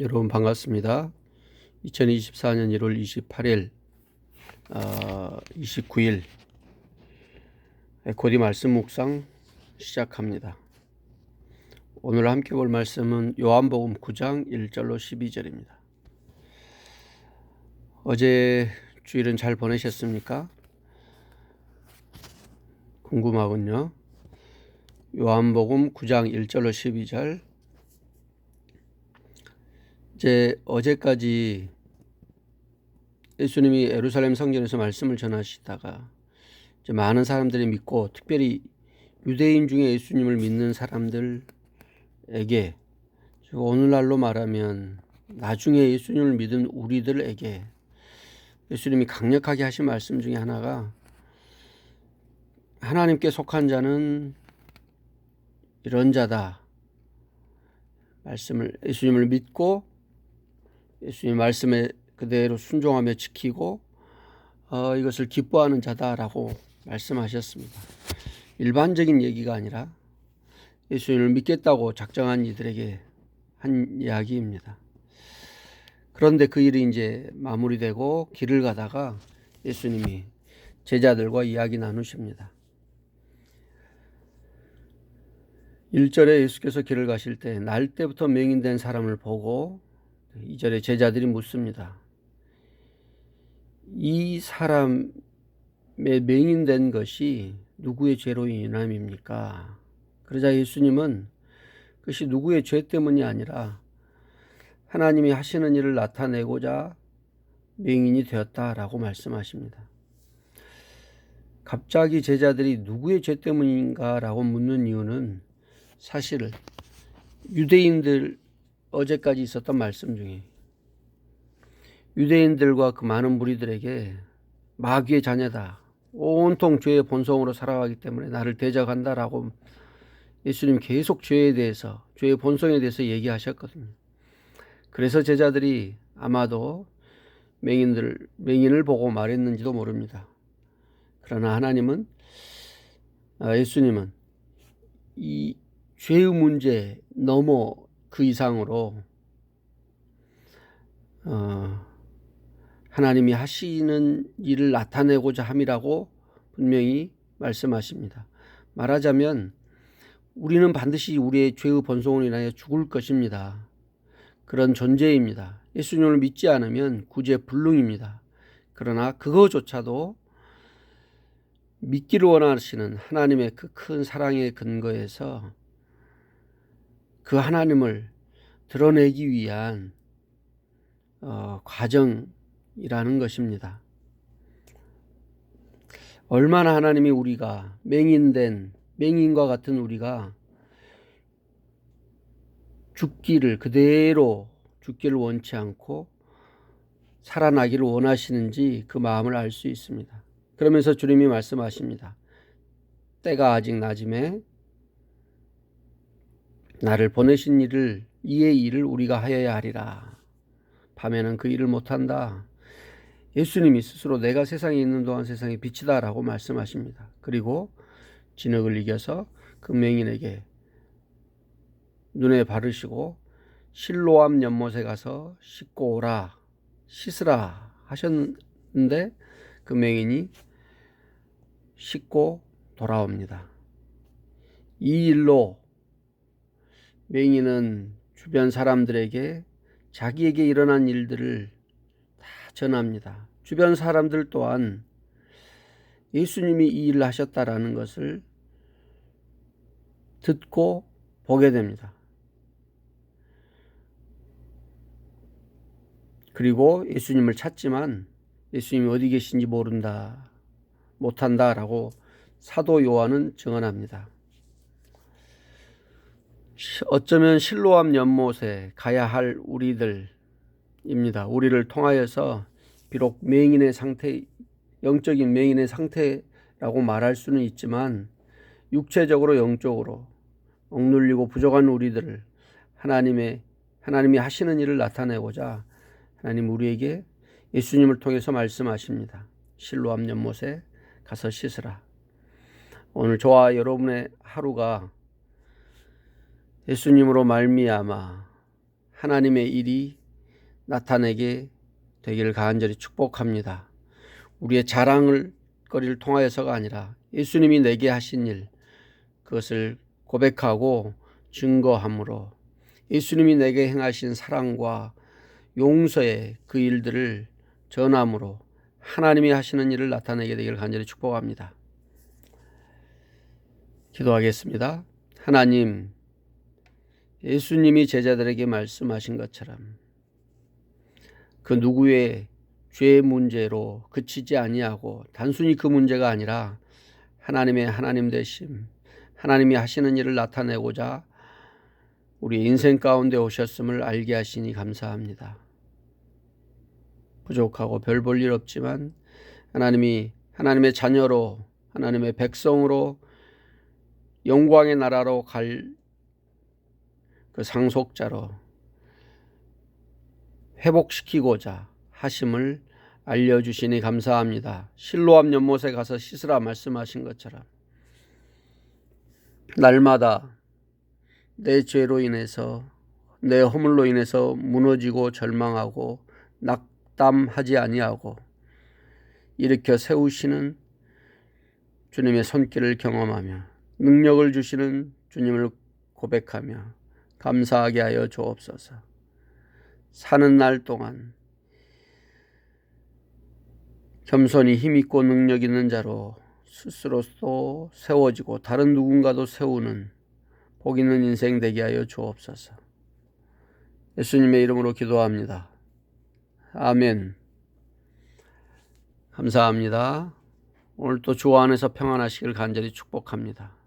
여러분 반갑습니다. 2024년 1월 28일, 어, 29일 에코디 말씀 묵상 시작합니다. 오늘 함께 볼 말씀은 요한복음 9장 1절로 12절입니다. 어제 주일은 잘 보내셨습니까? 궁금하군요. 요한복음 9장 1절로 12절 이제 어제까지 예수님이 예루살렘 성전에서 말씀을 전하시다가 이제 많은 사람들이 믿고 특별히 유대인 중에 예수님을 믿는 사람들에게 오늘날로 말하면 나중에 예수님을 믿은 우리들에게 예수님이 강력하게 하신 말씀 중에 하나가 하나님께 속한 자는 이런 자다. 말씀을 예수님을 믿고 예수님 말씀에 그대로 순종하며 지키고 어, 이것을 기뻐하는 자다라고 말씀하셨습니다. 일반적인 얘기가 아니라 예수님을 믿겠다고 작정한 이들에게 한 이야기입니다. 그런데 그 일이 이제 마무리되고 길을 가다가 예수님이 제자들과 이야기 나누십니다. 1절에 예수께서 길을 가실 때 날 때부터 맹인된 사람을 보고 2절에 제자들이 묻습니다. 이 사람의 맹인된 것이 누구의 죄로 인함입니까? 그러자 예수님은 그것이 누구의 죄 때문이 아니라 하나님이 하시는 일을 나타내고자 맹인이 되었다라고 말씀하십니다. 갑자기 제자들이 누구의 죄 때문인가라고 묻는 이유는 사실 유대인들 어제까지 있었던 말씀 중에 유대인들과 그 많은 무리들에게 마귀의 자녀다. 온통 죄의 본성으로 살아가기 때문에 나를 대적한다라고 예수님 계속 죄에 대해서 죄의 본성에 대해서 얘기하셨거든요. 그래서 제자들이 아마도 맹인들 맹인을 보고 말했는지도 모릅니다. 그러나 하나님은 아, 예수님은 이 죄의 문제 넘어 그 이상으로 어, 하나님이 하시는 일을 나타내고자 함이라고 분명히 말씀하십니다. 말하자면 우리는 반드시 우리의 죄의 본성을 인하여 죽을 것입니다. 그런 존재입니다. 예수님을 믿지 않으면 구제 불능입니다. 그러나 그거조차도 믿기를 원하시는 하나님의 그 큰 사랑의 근거에서 그 하나님을 드러내기 위한 어, 과정이라는 것입니다. 얼마나 하나님이 우리가 맹인된 맹인과 같은 우리가 죽기를 그대로 죽기를 원치 않고 살아나기를 원하시는지 그 마음을 알 수 있습니다. 그러면서 주님이 말씀하십니다. 때가 아직 낮음에 나를 보내신 일을 이의 일을 우리가 하여야 하리라. 밤에는 그 일을 못한다. 예수님이 스스로 내가 세상에 있는 동안 세상의 빛이다라고 말씀하십니다. 그리고 진흙을 이겨서 그 맹인에게 눈에 바르시고 실로암 연못에 가서 씻고 오라 씻으라 하셨는데 그 맹인이 씻고 돌아옵니다. 이 일로 맹인은 주변 사람들에게 자기에게 일어난 일들을 다 전합니다. 주변 사람들 또한 예수님이 이 일을 하셨다라는 것을 듣고 보게 됩니다. 그리고 예수님을 찾지만 예수님이 어디 계신지 모른다, 못한다라고 사도 요한은 증언합니다. 어쩌면 실로암 연못에 가야 할 우리들입니다. 우리를 통하여서 비록 맹인의 상태, 영적인 맹인의 상태라고 말할 수는 있지만 육체적으로 영적으로 억눌리고 부족한 우리들을 하나님의 하나님이 하시는 일을 나타내고자 하나님 우리에게 예수님을 통해서 말씀하십니다. 실로암 연못에 가서 씻으라. 오늘 저와 여러분의 하루가 예수님으로 말미암아 하나님의 일이 나타내게 되기를 간절히 축복합니다. 우리의 자랑을 거리를 통하여서가 아니라 예수님이 내게 하신 일 그것을 고백하고 증거함으로 예수님이 내게 행하신 사랑과 용서의 그 일들을 전함으로 하나님이 하시는 일을 나타내게 되기를 간절히 축복합니다. 기도하겠습니다. 하나님, 예수님이 제자들에게 말씀하신 것처럼 그 누구의 죄 문제로 그치지 아니하고 단순히 그 문제가 아니라 하나님의 하나님 되심, 하나님이 하시는 일을 나타내고자 우리 인생 가운데 오셨음을 알게 하시니 감사합니다. 부족하고 별 볼 일 없지만 하나님이 하나님의 자녀로 하나님의 백성으로 영광의 나라로 갈 그 상속자로 회복시키고자 하심을 알려주시니 감사합니다. 실로암 연못에 가서 씻으라 말씀하신 것처럼 날마다 내 죄로 인해서 내 허물로 인해서 무너지고 절망하고 낙담하지 아니하고 일으켜 세우시는 주님의 손길을 경험하며 능력을 주시는 주님을 고백하며 감사하게 하여 주옵소서. 사는 날 동안 겸손히 힘있고 능력 있는 자로 스스로도 세워지고 다른 누군가도 세우는 복 있는 인생 되게 하여 주옵소서. 예수님의 이름으로 기도합니다. 아멘. 감사합니다. 오늘 또주 안에서 평안하시길 간절히 축복합니다.